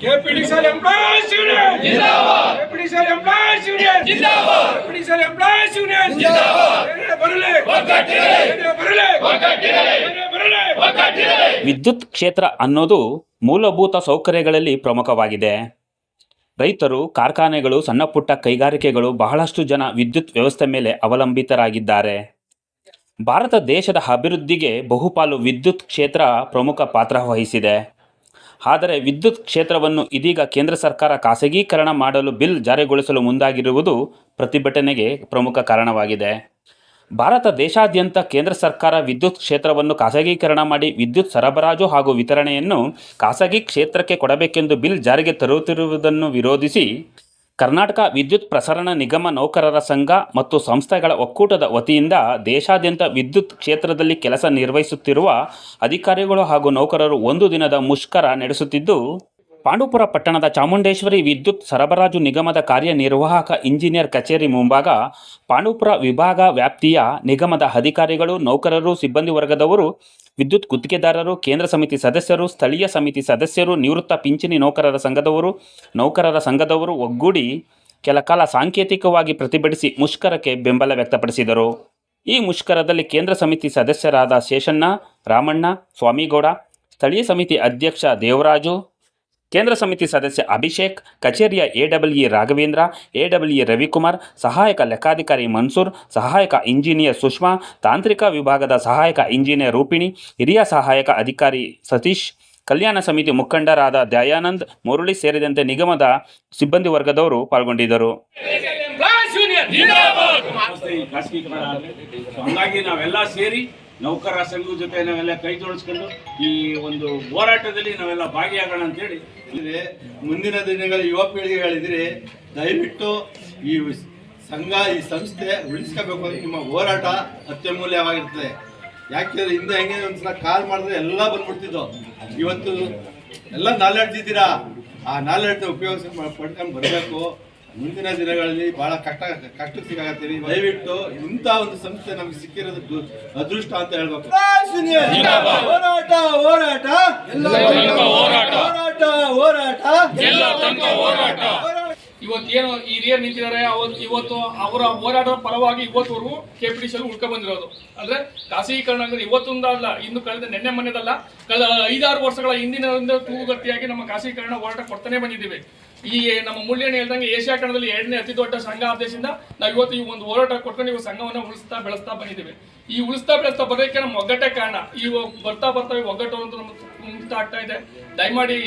KPTCL employees union ಜಿಂದಾಬಾದ್ KPTCL employees union ಜಿಂದಾಬಾದ್ KPTCL employees union ಜಿಂದಾಬಾದ್ ಬರಲಿ! ಬರಲಿ! ಬರಲಿ! ವಿದ್ಯುತ್ ಕ್ಷೇತ್ರ ಅನ್ನೋದು ಮೂಲಭೂತ ಸೌಕರ್ಯಗಳಲ್ಲಿ ಪ್ರಮುಖವಾಗಿದೆ. ರೈತರು, ಕಾರ್ಖಾನೆಗಳು, ಸಣ್ಣಪುಟ್ಟ ಕೈಗಾರಿಕೆಗಳು ಬಹಳಷ್ಟು ಜನ ವಿದ್ಯುತ್ ವ್ಯವಸ್ಥೆ ಮೇಲೆ ಅವಲಂಬಿತರಾಗಿದ್ದಾರೆ. ಭಾರತ ದೇಶದ ಅಭಿವೃದ್ಧಿಗೆ ಬಹುಪಾಲು ವಿದ್ಯುತ್ ಕ್ಷೇತ್ರ ಪ್ರಮುಖ ಪಾತ್ರ ವಹಿಸಿದೆ. ಆದರೆ ವಿದ್ಯುತ್ ಕ್ಷೇತ್ರವನ್ನು ಇದೀಗ ಕೇಂದ್ರ ಸರ್ಕಾರ ಖಾಸಗೀಕರಣ ಮಾಡಲು ಬಿಲ್ ಜಾರಿಗೊಳಿಸಲು ಮುಂದಾಗಿರುವುದು ಪ್ರತಿಭಟನೆಗೆ ಪ್ರಮುಖ ಕಾರಣವಾಗಿದೆ. ಭಾರತ ದೇಶಾದ್ಯಂತ ಕೇಂದ್ರ ಸರ್ಕಾರ ವಿದ್ಯುತ್ ಕ್ಷೇತ್ರವನ್ನು ಖಾಸಗೀಕರಣ ಮಾಡಿ ವಿದ್ಯುತ್ ಸರಬರಾಜು ಹಾಗೂ ವಿತರಣೆಯನ್ನು ಖಾಸಗಿ ಕ್ಷೇತ್ರಕ್ಕೆ ಕೊಡಬೇಕೆಂದು ಬಿಲ್ ಜಾರಿಗೆ ತರುತ್ತಿರುವುದನ್ನು ವಿರೋಧಿಸಿ ಕರ್ನಾಟಕ ವಿದ್ಯುತ್ ಪ್ರಸರಣ ನಿಗಮ ನೌಕರರ ಸಂಘ ಮತ್ತು ಸಂಸ್ಥೆಗಳ ಒಕ್ಕೂಟದ ವತಿಯಿಂದ ದೇಶಾದ್ಯಂತ ವಿದ್ಯುತ್ ಕ್ಷೇತ್ರದಲ್ಲಿ ಕೆಲಸ ನಿರ್ವಹಿಸುತ್ತಿರುವ ಅಧಿಕಾರಿಗಳು ಹಾಗೂ ನೌಕರರು ಒಂದು ದಿನದ ಮುಷ್ಕರ ನಡೆಸುತ್ತಿದ್ದು ಪಾಂಡುಪುರ ಪಟ್ಟಣದ ಚಾಮುಂಡೇಶ್ವರಿ ವಿದ್ಯುತ್ ಸರಬರಾಜು ನಿಗಮದ ಕಾರ್ಯನಿರ್ವಾಹಕ ಇಂಜಿನಿಯರ್ ಕಚೇರಿ ಮುಂಭಾಗ ಪಾಂಡುಪುರ ವಿಭಾಗ ವ್ಯಾಪ್ತಿಯ ನಿಗಮದ ಅಧಿಕಾರಿಗಳು, ನೌಕರರು, ಸಿಬ್ಬಂದಿ ವರ್ಗದವರು, ವಿದ್ಯುತ್ ಗುತ್ತಿಗೆದಾರರು, ಕೇಂದ್ರ ಸಮಿತಿ ಸದಸ್ಯರು, ಸ್ಥಳೀಯ ಸಮಿತಿ ಸದಸ್ಯರು, ನಿವೃತ್ತ ಪಿಂಚಣಿ ನೌಕರರ ಸಂಘದವರು ನೌಕರರ ಸಂಘದವರು ಒಗ್ಗೂಡಿ ಕೆಲ ಕಾಲ ಸಾಂಕೇತಿಕವಾಗಿ ಪ್ರತಿಭಟಿಸಿ ಮುಷ್ಕರಕ್ಕೆ ಬೆಂಬಲ ವ್ಯಕ್ತಪಡಿಸಿದರು. ಈ ಮುಷ್ಕರದಲ್ಲಿ ಕೇಂದ್ರ ಸಮಿತಿ ಸದಸ್ಯರಾದ ಶೇಷಣ್ಣ, ರಾಮಣ್ಣ, ಸ್ವಾಮಿಗೌಡ, ಸ್ಥಳೀಯ ಸಮಿತಿ ಅಧ್ಯಕ್ಷ ದೇವರಾಜು ಕೇಂದ್ರ ಸಮಿತಿ ಸದಸ್ಯ ಅಭಿಷೇಕ್ ಕಚೇರಿಯ ಎಡಬ್ಲ್ಇ ರಾಘವೇಂದ್ರ ಎಡಬ್ಲ್ಇ ರವಿಕುಮಾರ್ ಸಹಾಯಕ ಲೆಕ್ಕಾಧಿಕಾರಿ ಮನ್ಸೂರ್ ಸಹಾಯಕ ಇಂಜಿನಿಯರ್ ಸುಷ್ಮಾ ತಾಂತ್ರಿಕ ವಿಭಾಗದ ಸಹಾಯಕ ಇಂಜಿನಿಯರ್ ರೂಪಿಣಿ ಹಿರಿಯ ಸಹಾಯಕ ಅಧಿಕಾರಿ ಸತೀಶ್ ಕಲ್ಯಾಣ ಸಮಿತಿ ಮುಖಂಡರಾದ ದಯಾನಂದ್ ಮುರುಳಿ ಸೇರಿದಂತೆ ನಿಗಮದ ಸಿಬ್ಬಂದಿ ವರ್ಗದವರು ಪಾಲ್ಗೊಂಡಿದ್ದರು. ಹಂಗಾಗಿ ನಾವೆಲ್ಲ ಸೇರಿ ನೌಕರರ ಸಂಘದ ಜೊತೆ ನಾವೆಲ್ಲ ಕೈ ಜೋಡಿಸ್ಕೊಂಡು ಈ ಒಂದು ಹೋರಾಟದಲ್ಲಿ ನಾವೆಲ್ಲ ಭಾಗಿಯಾಗೋಣ ಅಂತೇಳಿ ಮುಂದಿನ ದಿನಗಳ ಯುವ ಪೀಳಿಗೆ ಹೇಳಿದ್ರೆ ದಯವಿಟ್ಟು ಈ ಸಂಘ, ಈ ಸಂಸ್ಥೆ ಉಳಿಸ್ಕೋಬೇಕು ಅಂತ ನಿಮ್ಮ ಹೋರಾಟ ಅತ್ಯಮೂಲ್ಯವಾಗಿರ್ತದೆ. ಯಾಕೆಂದ್ರೆ ಹಿಂದೆ ಹೆಂಗೆ ಒಂದ್ಸಲ ಕಾಲ್ ಮಾಡಿದ್ರೆ ಎಲ್ಲ ಬಂದ್ಬಿಡ್ತಿದ್ದು ಇವತ್ತು ಎಲ್ಲ ನಾಲೆಡ್ಜ್ ಇದ್ದೀರಾ? ಆ ನಾಲೆಡ್ಜ್ ಉಪಯೋಗಿಸ್ ಪಡ್ಕೊಂಡು ಬರಬೇಕು. ಮುಂದಿನ ದಿನಗಳಲ್ಲಿ ಬಹಳ ಕಷ್ಟ ಕಷ್ಟ ಸಿಗಾಕತ್ತೀವಿ ದಯವಿಟ್ಟು ಇಂಥ ಒಂದು ಸಂಸ್ಥೆ ನಮ್ಗೆ ಸಿಕ್ಕಿರೋದು ಅದೃಷ್ಟ ಅಂತ ಹೇಳ್ಬೇಕು. ಹೋರಾಟ ಹೋರಾಟ. ಹೋರಾಟ. ಹೋರಾಟ. ಇವತ್ತೇನು ಈ ಹಿರಿಯರು ನಿಂತಿದ್ದಾರೆ ಅವತ್ತು ಇವತ್ತು ಅವರ ಹೋರಾಟದ ಫಲವಾಗಿ ಇವತ್ತುವರೆಗೂ ಸಿ ಉಳ್ಕೊ ಬಂದಿರೋದು. ಅಂದ್ರೆ ಖಾಸಗೀಕರಣ ಅಂದ್ರೆ ಇವತ್ತೊಂದ ಅಲ್ಲ, ಇನ್ನು ಕಳೆದ ನಿನ್ನೆ ಮೊನ್ನೆದಲ್ಲ, ಕಳೆದ ಐದಾರು ವರ್ಷಗಳ ಹಿಂದಿನಿಂದ ತೂಗುಗತಿಯಾಗಿ ನಮ್ಮ ಖಾಸಗೀಕರಣ ಹೋರಾಟ ಕೊಡ್ತಾನೆ ಬಂದಿದ್ದೀವಿ. ಈ ನಮ್ಮ ಮುಳ್ಳಿಯನ್ನು ಹೇಳ್ದಂಗೆ ಏಷ್ಯಾ ಖಂಡದಲ್ಲಿ ಎರಡನೇ ಅತಿ ದೊಡ್ಡ ಸಂಘ ಆದೇಶದಿಂದ ನಾವು ಇವತ್ತು ಈ ಒಂದು ಹೋರಾಟ ಕೊಟ್ಕೊಂಡು ಇವು ಸಂಘವನ್ನು ಉಳಿಸ್ತಾ ಬೆಳೆಸ್ತಾ ಬಂದಿದ್ದೀವಿ. ಈ ಉಳಿಸ್ತಾ ಬೆಳೆಸ್ತಾ ಬರೋದಕ್ಕೆ ನಮ್ಮ ಒಗ್ಗಟ್ಟೆ ಕಾರಣ. ಈ ಬರ್ತಾ ಬರ್ತಾ ಒಗ್ಗಟ್ಟು ಅಂತ ನಮ್ಮ ಇದೆ. ದಯಮಾಡಿ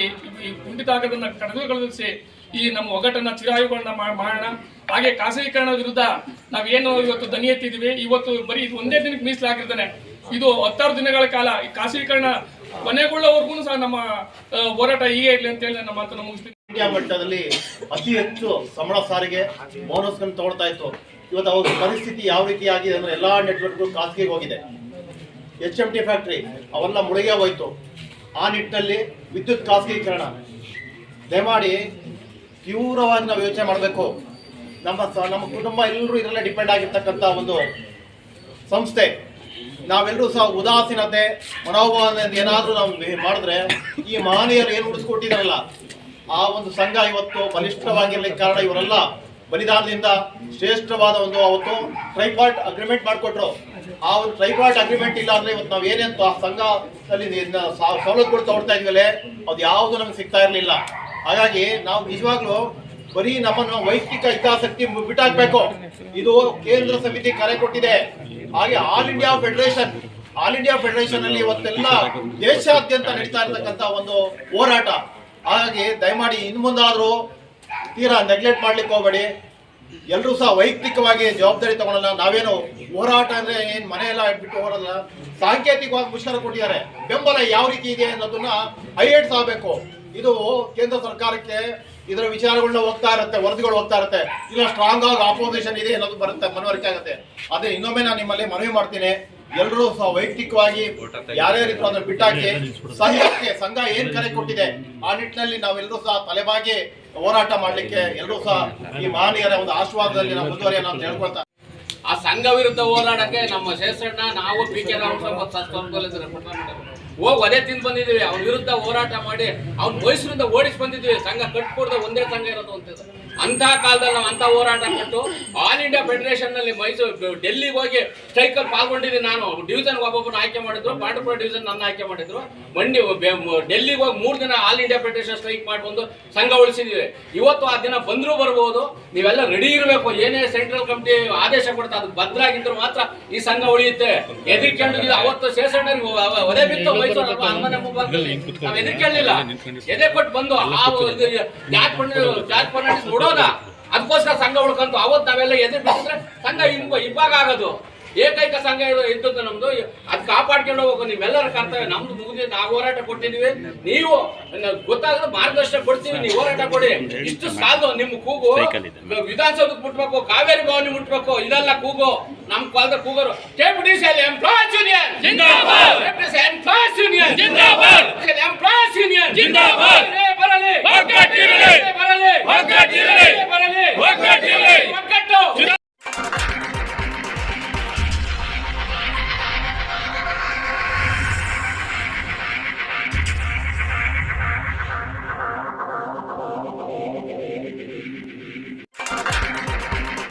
ಈ ಕುಂಠಿತ ಆಗೋದನ್ನು ಕಡಿದುಗೊಳಿಸಿ ಈ ನಮ್ಮ ಒಗ್ಗಟ್ಟನ್ನ ಚಿರಾಯುಗಳನ್ನ ಮಾಡೋಣ. ಹಾಗೆ ಖಾಸಗೀಕರಣ ವಿರುದ್ಧ ನಾವೇನು ಇವತ್ತು ದನಿ ಎತ್ತಿದೀವಿ, ಇವತ್ತು ಬರೀ ಒಂದೇ ದಿನಕ್ಕೆ ಮೀಸಲಾಗಿರ್ತಾನೆ. ಇದು ಹತ್ತಾರು ದಿನಗಳ ಕಾಲ ಈ ಖಾಸಗೀಕರಣ ಕೊನೆಗೊಳ್ಳೋವರೆಗೂ ಸಹ ನಮ್ಮ ಹೋರಾಟ ಹೀಗೆ ಇರಲಿ ಅಂತ ಹೇಳಿ ನಮ್ಮ ಮಾತನ್ನು ಮುಗಿಸ್ತೀನಿ. ಇಂಡಿಯಾ ಮಟ್ಟದಲ್ಲಿ ಅತಿ ಹೆಚ್ಚು ಸಂಬಳ ಸಾರಿಗೆ ಬೋನಸ್ ತಗೊಳ್ತಾ ಇತ್ತು. ಇವತ್ತು ಅವ್ರ ಪರಿಸ್ಥಿತಿ ಯಾವ ರೀತಿ ಆಗಿದೆ ಅಂದ್ರೆ ಎಲ್ಲಾ ನೆಟ್ವರ್ಕ್ ಖಾಸಗಿಗೆ ಹೋಗಿದೆ. ಎಚ್ ಎಂ ಟಿ ಫ್ಯಾಕ್ಟ್ರಿ ಅವೆಲ್ಲ ಮುಳುಗೇ ಹೋಯ್ತು. ಆ ನಿಟ್ಟಿನಲ್ಲಿ ವಿದ್ಯುತ್ ಖಾಸಗೀಕರಣ. ದಯಮಾಡಿ ತೀವ್ರವಾಗಿ ನಾವು ಯೋಚನೆ ಮಾಡಬೇಕು. ನಮ್ಮ ನಮ್ಮ ಕುಟುಂಬ ಎಲ್ಲರೂ ಇದರಲ್ಲೇ ಡಿಪೆಂಡ್ ಆಗಿರ್ತಕ್ಕಂಥ ಒಂದು ಸಂಸ್ಥೆ. ನಾವೆಲ್ಲರೂ ಸಹ ಉದಾಸೀನತೆ ಮನೋಭಾವನೆ ಏನಾದರೂ ನಾವು ಮಾಡಿದ್ರೆ ಈ ಮಹನೀಯರು ಏನು ಉಳಿಸ್ಕೊಟ್ಟಿದಾರಲ್ಲ ಆ ಒಂದು ಸಂಘ ಇವತ್ತು ಬಲಿಷ್ಠವಾಗಿರ್ಲಿಕ್ಕೆ ಕಾರಣ ಇವರೆಲ್ಲ ಬಲಿದಾನದಿಂದ ಶ್ರೇಷ್ಠವಾದ ಒಂದು ಅವತ್ತು ಟ್ರೈಪಾರ್ಟ್ ಅಗ್ರಿಮೆಂಟ್ ಮಾಡಿಕೊಟ್ರು. ಆ ಒಂದು ಟ್ರೈಪಾರ್ಟ್ ಅಗ್ರಿಮೆಂಟ್ ಇಲ್ಲ ಅಂದ್ರೆ ಇವತ್ತು ನಾವು ಆ ಸಂಘದಲ್ಲಿ ಸವಲತ್ತುಗಳು ತಗೊಳ್ತಾ ಇದ್ವಿ ಅದು ಯಾವುದು ನಮ್ಗೆ ಸಿಗ್ತಾ ಇರಲಿಲ್ಲ. ಹಾಗಾಗಿ ನಾವು ನಿಜವಾಗ್ಲೂ ಬರೀ ನಮ್ಮನ್ನು ವೈಯಕ್ತಿಕ ಹಿತಾಸಕ್ತಿ ಬಿಟ್ಟಾಕ್ಬೇಕು. ಇದು ಕೇಂದ್ರ ಸಮಿತಿ ಕರೆ ಕೊಟ್ಟಿದೆ. ಹಾಗೆ all India federation all India federation ಅಲ್ಲಿ ಇವತ್ತೆಲ್ಲ ದೇಶಾದ್ಯಂತ ನಡೀತಾ ಇರತಕ್ಕಂತ ಒಂದು ಹೋರಾಟ. ಹಾಗಾಗಿ ದಯಮಾಡಿ ಇನ್ ಮುಂದಾದ್ರೂ ತೀರಾ ನೆಗ್ಲೆಕ್ಟ್ ಮಾಡ್ಲಿಕ್ಕೆ ಹೋಗಬೇಡಿ. ಎಲ್ಲರೂ ಸಹ ವೈಯಕ್ತಿಕವಾಗಿ ಜವಾಬ್ದಾರಿ ತಗೊಳ್ಳಲ್ಲ ನಾವೇನು ಹೋರಾಟ ಅಂದ್ರೆ ಏನ್ ಮನೆ ಎಲ್ಲ ಬಿಟ್ಟು ಹೋರಲ್ಲ ಸಾಂಕೇತಿಕವಾಗಿ ಮುಷ್ಕರ ಕೊಟ್ಟಿದ್ದಾರೆ. ಬೆಂಬಲ ಯಾವ ರೀತಿ ಇದೆ ಅನ್ನೋದನ್ನ ಹೈಲೈಟ್ಸ್ ಆಗಬೇಕು. ಇದು ಕೇಂದ್ರ ಸರ್ಕಾರಕ್ಕೆ ಇದರ ವಿಚಾರಗಳನ್ನ ಹೋಗ್ತಾ ಇರುತ್ತೆ, ವರದಿಗಳು ಹೋಗ್ತಾ ಇರುತ್ತೆ. ಇಲ್ಲ ಸ್ಟ್ರಾಂಗ್ ಆಗಿ ಆಪೋಸಿಷನ್ ಇದೆ ಅನ್ನೋದು ಬರುತ್ತೆ, ಮನವರಿಕೆ ಆಗುತ್ತೆ. ಅದೇ ಇನ್ನೊಮ್ಮೆ ನಾನು ನಿಮ್ಮಲ್ಲಿ ಮನವಿ ಮಾಡ್ತೀನಿ ಎಲ್ಲರೂ ವೈಯಕ್ತಿಕವಾಗಿ ರೀತಿ ಅದನ್ನ ಬಿಟ್ಟಾಕಿ, ಸಂಘಕ್ಕೆ, ಸಂಘ ಏನ್ ಕರೆ ಕೊಟ್ಟಿದೆ, ಆ ನಿಟ್ಟಿನಲ್ಲಿ ನಾವೆಲ್ಲರೂ ಸಹ ತಲೆಬಾಗಿ ಹೋರಾಟ ಮಾಡ್ಲಿಕ್ಕೆ ಎಲ್ಲರೂ ಸಹ ಈ ಮಹನೀಯರ ಒಂದು ಆಶೀರ್ವಾದದಲ್ಲಿ ನಾವು ಮುಂದುವರಿಯೋಣ ಅಂತ ಹೇಳ್ಕೊಳ್ತಾ ಆ ಸಂಘ ವಿರುದ್ಧ ಹೋರಾಡಕ್ಕೆ ನಮ್ಮ ಶೇಷಣ್ಣ, ನಾವು ಪಿ ಕೆ ರಾಮಸ್ವಾಮಿ ಮತ್ತು ಹೋಗಿ ಒದೆ ತಿಂದು ಬಂದಿದ್ದೀವಿ. ಅವ್ನ ವಿರುದ್ಧ ಹೋರಾಟ ಮಾಡಿ, ಅವ್ನ ಮೈಸೂರಿಂದ ಓಡಿಸಿ ಬಂದಿದ್ದೀವಿ. ಸಂಘ ಕಟ್ಕೊಡ್ದೆ ಒಂದೇ ಸಂಘ ಇರೋದು ಅಂತ ಅಂತ ಕಾಲದಲ್ಲಿ ನಾವು ಅಂತ ಹೋರಾಟ ಕೊಟ್ಟು ಆಲ್ ಇಂಡಿಯಾ ಫೆಡರೇಷನ್ನಲ್ಲಿ ಮೈಸೂರು, ಡೆಲ್ಲಿಗೆ ಹೋಗಿ ಸ್ಟ್ರೈಕ್ ಅಲ್ಲಿ ಪಾಲ್ಗೊಂಡಿದ್ದೀನಿ ನಾನು. ಡಿವಿಷನ್ ಒಬ್ಬೊಬ್ಬರು ಆಯ್ಕೆ ಮಾಡಿದ್ರು, ಪಾಂಡವಪುರ ಡಿವಿಷನ್ ನನ್ನ ಆಯ್ಕೆ ಮಾಡಿದ್ರು. ಮಂಡಿ ಡೆಲ್ಲಿಗೆ ಹೋಗಿ ಮೂರು ದಿನ ಆಲ್ ಇಂಡಿಯಾ ಫೆಡರೇಷನ್ ಸ್ಟ್ರೈಕ್ ಮಾಡ್ಬಂದು ಸಂಘ ಉಳಿಸಿದೀವಿ. ಇವತ್ತು ಆ ದಿನ ಬಂದರೂ ಬರ್ಬೋದು, ನೀವೆಲ್ಲ ರೆಡಿ ಇರಬೇಕು. ಏನೇ ಸೆಂಟ್ರಲ್ ಕಮಿಟಿ ಆದೇಶ ಕೊಡ್ತಾ ಅದು ಭದ್ರಾಗಿದ್ರು ಮಾತ್ರ ಈ ಸಂಘ ಉಳಿಯುತ್ತೆ. ಎದುರ್ಕೊಂಡು ಅವತ್ತು ಶೇಷಣ್ಣ ಒದೆ ಬಿತ್ತು ಮೈಸೂರು ಅಮ್ಮನ ಮುಂಭಾಗದಲ್ಲಿ ನಾವು ಎದುರ್ಕೊಳ್ಳಿಲ್ಲ ಎದೆ ಕೊಟ್ಟು ಬಂದು ಆ ಜಾರ್ಜ್ ಫರ್ನಾಂಡಿಸ್ ಜಾರ್ಜ್ ಫರ್ನಾಂಡಿಸ್ ನೋಡೋದ ಅದಕ್ಕೋಸ್ಕರ ಸಂಘ ಉಳ್ಕಂತು ಅವತ್ತು ನಾವೆಲ್ಲ ಎದುರು ಬಿಟ್ಟಿದ್ರೆ ಸಂಘ ಇನ್ಬ ಇಬ್ಬಾಗ ಆಗೋದು. ಏಕೈಕ ಸಂಘ ಇದು ಇದ್ದದ್ದು ನಮ್ದು? ಅದ್ ಕಾಪಾಡ್ಕೊಂಡು ಹೋಗ್ಬೇಕು. ನೀವೆಲ್ಲರ ಕರ್ತವ್ಯ. ನಮ್ದು ಮುಗಿದ ನಾವು ಹೋರಾಟ ಕೊಟ್ಟಿದೀವಿ ನೀವು ಗೊತ್ತಾದ್ರೆ ಗೊತ್ತಾಗದ ಮಾರ್ಗದರ್ಶನ ಕೊಡ್ತೀವಿ. ನೀವು ಹೋರಾಟ ಕೊಡಿ. ಇಷ್ಟು ಸಾಲದು. ನಿಮ್ಮ ಕೂಗು ವಿಧಾನಸೌಧಕ್ಕೆ ಮುಟ್ಬೇಕು. ಕಾವೇರಿ ಭವನಿ ಮುಟ್ಬೇಕು. ಇದೆಲ್ಲ ಕೂಗು. ನಮ್ ಕಾಲದ ಕೂಗರು. ಕೆಪಿಟಿಸಿಎಲ್ ಎಂಪ್ಲಾಯ್ಸ್ ಯೂನಿಯನ್ ಜಿಂದಾಬಾದ್. ಕೆಪಿಟಿಸಿಎಲ್ ಎಂಪ್ಲಾಯ್ಸ್ ಯೂನಿಯನ್ ಜಿಂದಾಬಾದ್. ಎಂಪ್ಲಾಯ್ಸ್ ಯೂನಿಯನ್ ಜಿಂದಾಬಾದ್. ಒಗ್ಗಟ್ಟಿರಲಿ ಒಗ್ಗಟ್ಟಿರಲಿ